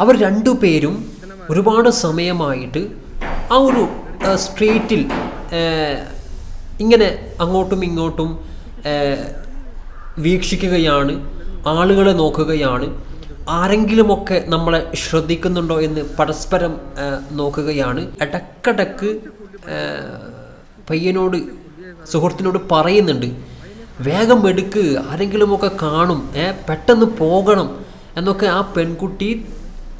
അവർ രണ്ടു പേരും ഒരുപാട് സമയമായിട്ട് ആ ഒരു സ്ട്രീറ്റിൽ ഇങ്ങനെ അങ്ങോട്ടും ഇങ്ങോട്ടും വീക്ഷിക്കുകയാണ് ആളുകളെ നോക്കുകയാണ് ആരെങ്കിലുമൊക്കെ നമ്മളെ ശ്രദ്ധിക്കുന്നുണ്ടോ എന്ന് പരസ്പരം നോക്കുകയാണ്. ഇടക്കിടക്ക് പയ്യനോട് സുഹൃത്തിനോട് പറയുന്നുണ്ട് വേഗം എടുക്ക് ആരെങ്കിലുമൊക്കെ കാണും പെട്ടെന്ന് പോകണം എന്നൊക്കെ ആ പെൺകുട്ടി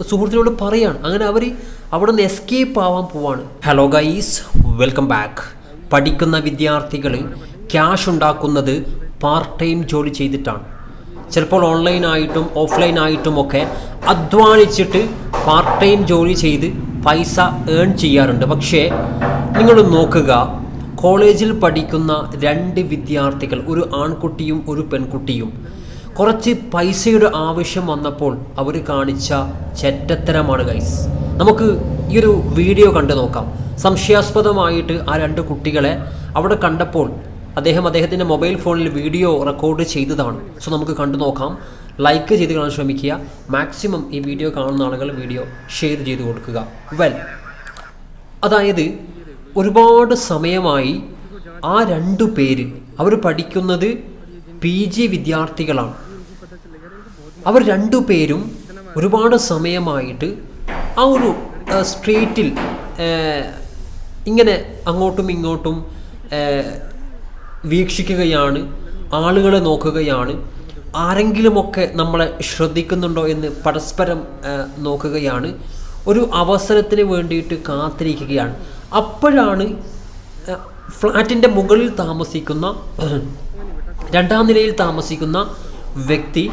സുഹൃത്തിനോട് പറയാണ്. അങ്ങനെ അവർ അവിടെ നിന്ന് എസ്കേപ്പ് ആവാൻ പോവാണ്. ഹലോ ഗൈസ് വെൽക്കം ബാക്ക് പഠിക്കുന്ന വിദ്യാർത്ഥികൾ ക്യാഷ് ഉണ്ടാക്കുന്നത് പാർട്ട് ടൈം ജോലി ചെയ്തിട്ടാണ്. ചിലപ്പോൾ ഓൺലൈനായിട്ടും ഓഫ്ലൈനായിട്ടും ഒക്കെ അധ്വാനിച്ചിട്ട് പാർട്ട് ടൈം ജോലി ചെയ്ത് പൈസ ഏൺ ചെയ്യാറുണ്ട്. പക്ഷേ നിങ്ങൾ നോക്കുക കോളേജിൽ പഠിക്കുന്ന രണ്ട് വിദ്യാർത്ഥികൾ ഒരു ആൺകുട്ടിയും ഒരു പെൺകുട്ടിയും കുറച്ച് പൈസയുടെ ആവശ്യം വന്നപ്പോൾ അവർ കാണിച്ച ചെറ്റത്തരമാണ് ഗൈസ് നമുക്ക് ഈ ഒരു വീഡിയോ കണ്ടു നോക്കാം. സംശയാസ്പദമായിട്ട് ആ രണ്ട് കുട്ടികളെ അവിടെ കണ്ടപ്പോൾ അദ്ദേഹം അദ്ദേഹത്തിന്റെ മൊബൈൽ ഫോണിൽ വീഡിയോ റെക്കോർഡ് ചെയ്തതാണ്. സോ നമുക്ക് കണ്ടു നോക്കാം. ലൈക്ക് ചെയ്ത് കാണാൻ ശ്രമിക്കുക. മാക്സിമം ഈ വീഡിയോ കാണുന്ന ആളുകൾ വീഡിയോ ഷെയർ ചെയ്ത് കൊടുക്കുക. വെൽ അതായത് ഒരുപാട് സമയമായി ആ രണ്ടു പേര് അവർ പഠിക്കുന്നത് പി ജി വിദ്യാർത്ഥികളാണ്. അവർ രണ്ടു പേരും ഒരുപാട് സമയമായിട്ട് ആ ഒരു സ്ട്രീറ്റിൽ ഇങ്ങനെ അങ്ങോട്ടും ഇങ്ങോട്ടും വീക്ഷിക്കുകയാണ് ആളുകളെ നോക്കുകയാണ്. ആരെങ്കിലുമൊക്കെ നമ്മളെ ശ്രദ്ധിക്കുന്നുണ്ടോ എന്ന് പരസ്പരം നോക്കുകയാണ്. ഒരു അവസരത്തിന് വേണ്ടിയിട്ട് കാത്തിരിക്കുകയാണ്. അപ്പോഴാണ് ഫ്ലാറ്റിന്റെ മുകളിൽ താമസിക്കുന്ന രണ്ടാം നിലയിൽ താമസിക്കുന്ന വ്യക്തി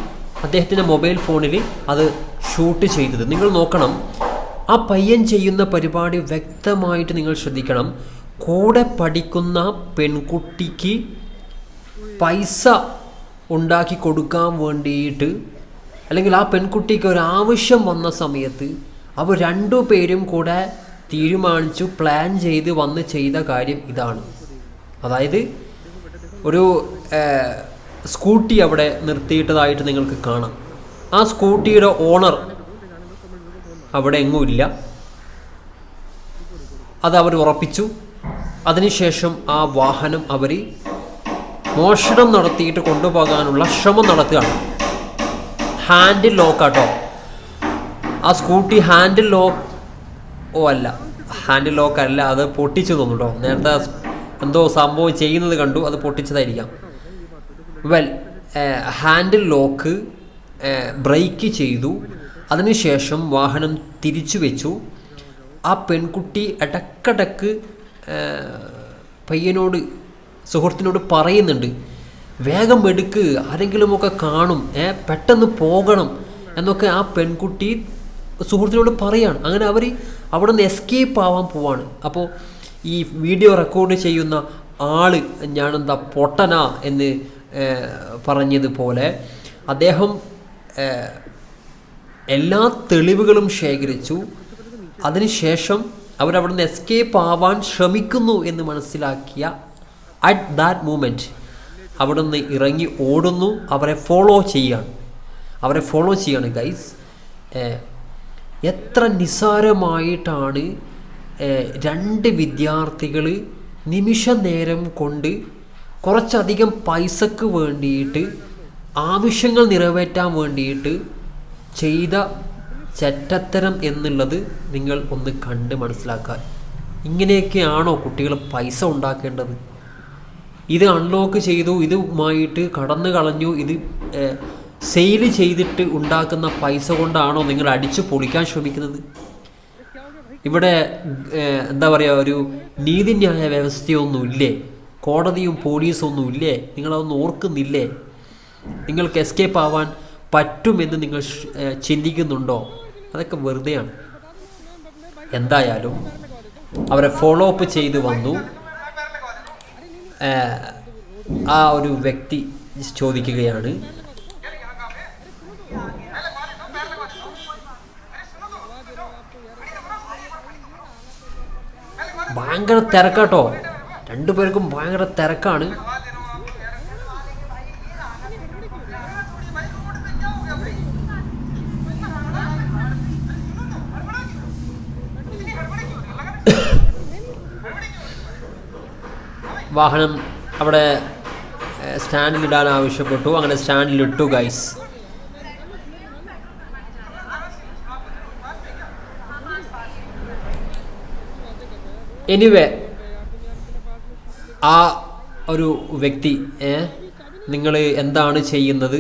അദ്ദേഹത്തിന്റെ മൊബൈൽ ഫോണിൽ അത് ഷൂട്ട് ചെയ്തത്. നിങ്ങൾ നോക്കണം ആ പയ്യൻ ചെയ്യുന്ന പരിപാടി വ്യക്തമായിട്ട് നിങ്ങൾ ശ്രദ്ധിക്കണം. കൂടെ പഠിക്കുന്ന പെൺകുട്ടിക്ക് പൈസ ഉണ്ടാക്കി കൊടുക്കാൻ വേണ്ടിയിട്ട് അല്ലെങ്കിൽ ആ പെൺകുട്ടിക്ക് ഒരു ആവശ്യം വന്ന സമയത്ത് അവർ രണ്ടു പേരും കൂടെ തീരുമാനിച്ചു പ്ലാൻ ചെയ്ത് വന്ന് ചെയ്ത കാര്യം ഇതാണ്. അതായത് ഒരു സ്കൂട്ടി അവിടെ നിർത്തിയിട്ടതായിട്ട് നിങ്ങൾക്ക് കാണാം. ആ സ്കൂട്ടിയുടെ ഓണർ അവിടെ എങ്ങുമില്ല അത് അവർ ഉറപ്പിച്ചു. അതിനുശേഷം ആ വാഹനം അവർ മോഷണം നടത്തിയിട്ട് കൊണ്ടുപോകാനുള്ള ശ്രമം നടത്തുകയാണ്. ഹാൻഡിൽ ലോക്കാട്ടോ ആ സ്കൂട്ടി ഹാൻഡിൽ ലോക്ക് ഓ അല്ല ഹാൻഡിൽ ലോക്ക് അല്ല അത് പൊട്ടിച്ചു തോന്നുട്ടോ നേരത്തെ എന്തോ സംഭവം ചെയ്യുന്നത് കണ്ടു അത് പൊട്ടിച്ചതായിരിക്കാം. വെൽ ഹാൻഡിൽ ലോക്ക് ബ്രേക്ക് ചെയ്തു. അതിനുശേഷം വാഹനം തിരിച്ചു വെച്ചു. ആ പെൺകുട്ടി ഇടക്കിടക്ക് പയ്യനോട് സുഹൃത്തിനോട് പറയുന്നുണ്ട് വേഗം എടുക്ക് ആരെങ്കിലുമൊക്കെ കാണും ഏ പെട്ടെന്ന് പോകണം എന്നൊക്കെ ആ പെൺകുട്ടി സുഹൃത്തിനോട് പറയാണ്. അങ്ങനെ അവർ അവിടെ നിന്ന് എസ്കേപ്പ് ആവാൻ പോവാണ്. അപ്പോൾ ഈ വീഡിയോ റെക്കോർഡ് ചെയ്യുന്ന ആൾ ഞാനെന്താ പൊട്ടനാ? എന്ന് പറഞ്ഞതുപോലെ അദ്ദേഹം എല്ലാ തെളിവുകളും ശേഖരിച്ചു. അതിനുശേഷം അവരവിടുന്ന് എസ്കേപ്പ് ആവാൻ ശ്രമിക്കുന്നു എന്ന് മനസ്സിലാക്കിയ അറ്റ് ദാറ്റ് മൂമെന്റ് അവിടുന്ന് ഇറങ്ങി ഓടുന്നു. അവരെ ഫോളോ ചെയ്യാണ്. അവരെ ഫോളോ ചെയ്യാണ് ഗൈസ് എത്ര നിസ്സാരമായിട്ടാണ് രണ്ട് വിദ്യാർത്ഥികൾ നിമിഷ നേരം കൊണ്ട് കുറച്ചധികം പൈസക്ക് വേണ്ടിയിട്ട് ആവശ്യങ്ങൾ നിറവേറ്റാൻ വേണ്ടിയിട്ട് ചെയ്ത ചെറ്റത്തരം എന്നുള്ളത് നിങ്ങൾ ഒന്ന് കണ്ട് മനസ്സിലാക്കുക. ഇങ്ങനെയൊക്കെയാണോ കുട്ടികൾ പൈസ ഉണ്ടാക്കേണ്ടത്? ഇത് അൺലോക്ക് ചെയ്തു ഇതുമായിട്ട് കടന്നു കളഞ്ഞു ഇത് സെയിൽ ചെയ്തിട്ട് ഉണ്ടാക്കുന്ന പൈസ കൊണ്ടാണോ നിങ്ങൾ അടിച്ചു പൊളിക്കാൻ ശ്രമിക്കുന്നത്? ഇവിടെ എന്താ പറയുക ഒരു നീതിന്യായ വ്യവസ്ഥയൊന്നുമില്ലേ? കോടതിയും പോലീസും ഒന്നും ഇല്ലേ നിങ്ങളതൊന്നും ഓർക്കുന്നില്ലേ? നിങ്ങൾക്ക് എസ്കേപ്പ് ആവാൻ പറ്റുമെന്ന് നിങ്ങൾ ചിന്തിക്കുന്നുണ്ടോ? അതൊക്കെ വെറുതെയാണ്. എന്തായാലും അവരെ ഫോളോ അപ്പ് ചെയ്ത് വന്നു. ആ ഒരു വ്യക്തി ചോദിക്കുകയാണ്. ഭയങ്കര തിരക്കാട്ടോ. രണ്ടുപേർക്കും ഭയങ്കര തിരക്കാണ്. വാഹനം അവിടെ സ്റ്റാൻഡിലിടാൻ ആവശ്യപ്പെട്ടു. അങ്ങനെ സ്റ്റാൻഡിലിട്ടു ഗൈസ് എനിവേ ആ ഒരു വ്യക്തി നിങ്ങൾ എന്താണ് ചെയ്യുന്നത്?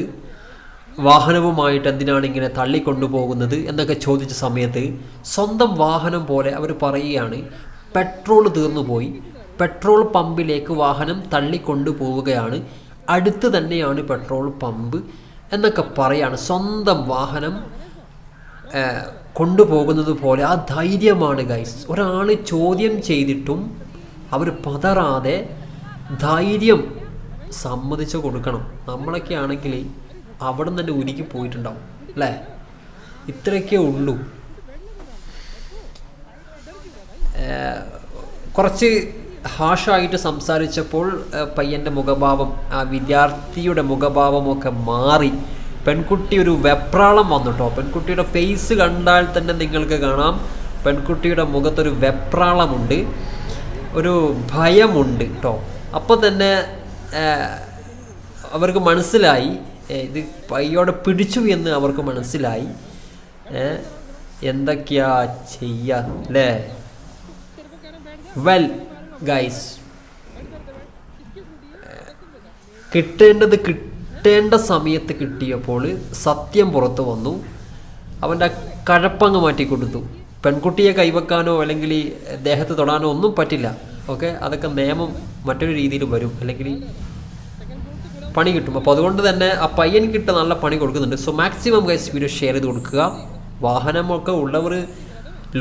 വാഹനവുമായിട്ട് എന്തിനാണ് ഇങ്ങനെ തള്ളിക്കൊണ്ടുപോകുന്നത് എന്നൊക്കെ ചോദിച്ച സമയത്ത് സ്വന്തം വാഹനം പോലെ അവർ പറയുകയാണ് പെട്രോൾ തീർന്നുപോയി. പെട്രോൾ പമ്പിലേക്ക് വാഹനം തള്ളിക്കൊണ്ടുപോവുകയാണ്. അടുത്ത് തന്നെയാണ് പെട്രോൾ പമ്പ് എന്നൊക്കെ പറയാണ്. സ്വന്തം വാഹനം കൊണ്ടുപോകുന്നത് പോലെ ആ ധൈര്യമാണ് ഗൈസ്. ഒരാൾ ചോദ്യം ചെയ്തിട്ടും അവർ പതറാതെ ധൈര്യം സമ്മതിച്ചു കൊടുക്കണം. നമ്മളൊക്കെ ആണെങ്കിൽ അവിടെ നിന്ന് തന്നെ ഉരുക്കി പോയിട്ടുണ്ടാവും അല്ലേ? ഇത്രയൊക്കെ ഉള്ളൂ. കുറച്ച് ഹാഷായിട്ട് സംസാരിച്ചപ്പോൾ പയ്യന്റെ മുഖഭാവം ആ വിദ്യാർത്ഥിയുടെ മുഖഭാവമൊക്കെ മാറി. പെൺകുട്ടി ഒരു വെപ്രാളം വന്നു കേട്ടോ പെൺകുട്ടിയുടെ ഫേസ് കണ്ടാൽ തന്നെ നിങ്ങൾക്ക് കാണാം. പെൺകുട്ടിയുടെ മുഖത്തൊരു വെപ്രാളമുണ്ട്. ഒരു ഭയമുണ്ട് കേട്ടോ അപ്പോൾ തന്നെ അവർക്ക് മനസ്സിലായി. ഇത് പയ്യോടെ പിടിച്ചു എന്ന് അവർക്ക് മനസ്സിലായി. എന്തൊക്കെയാ ചെയ്യാ അല്ലേ വെൽ ഗൈസ് കിട്ടേണ്ടത് കിട്ടേണ്ട സമയത്ത് കിട്ടിയപ്പോൾ സത്യം പുറത്തു വന്നു. അവന്റെ കഴപ്പങ്ങ് മാറ്റി കൊടുത്തു പെൺകുട്ടിയെ കൈവെക്കാനോ അല്ലെങ്കിൽ ഈ ദേഹത്ത് തൊടാനോ ഒന്നും പറ്റില്ല. ഓക്കെ? അതൊക്കെ നിയമം മറ്റൊരു രീതിയിൽ വരും. അല്ലെങ്കിൽ പണി കിട്ടും. അപ്പോൾ അതുകൊണ്ട് തന്നെ ആ പയ്യൻ കിട്ട നല്ല പണി കൊടുക്കുന്നുണ്ട്. So maximum guys video share ചെയ്ത് കൊടുക്കുക. വാഹനമൊക്കെ ഉള്ളവർ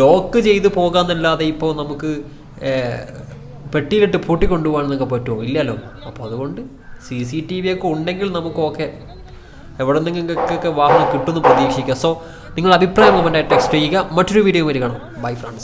ലോക്ക് ചെയ്ത് പോകാമെന്നല്ലാതെ ഇപ്പോൾ നമുക്ക് പെട്ടിയിലിട്ട് പെട്ടിയിലിട്ട് പൂട്ടിക്കൊണ്ടുപോകാനൊക്കെ പറ്റുമോ? ഇല്ലല്ലോ. അപ്പോൾ അതുകൊണ്ട് സി സി ടി വി ഒക്കെ ഉണ്ടെങ്കിൽ നമുക്ക് ഓക്കെ എവിടെ നിന്നെങ്കിലൊക്കെ വാഹനം കിട്ടുമെന്ന് പ്രതീക്ഷിക്കുക സോ നിങ്ങൾ അഭിപ്രായം കമന്റായി ടെക്സ്റ്റ് ചെയ്യുക. മറ്റൊരു വീഡിയോ വരെ കാണും. Bye friends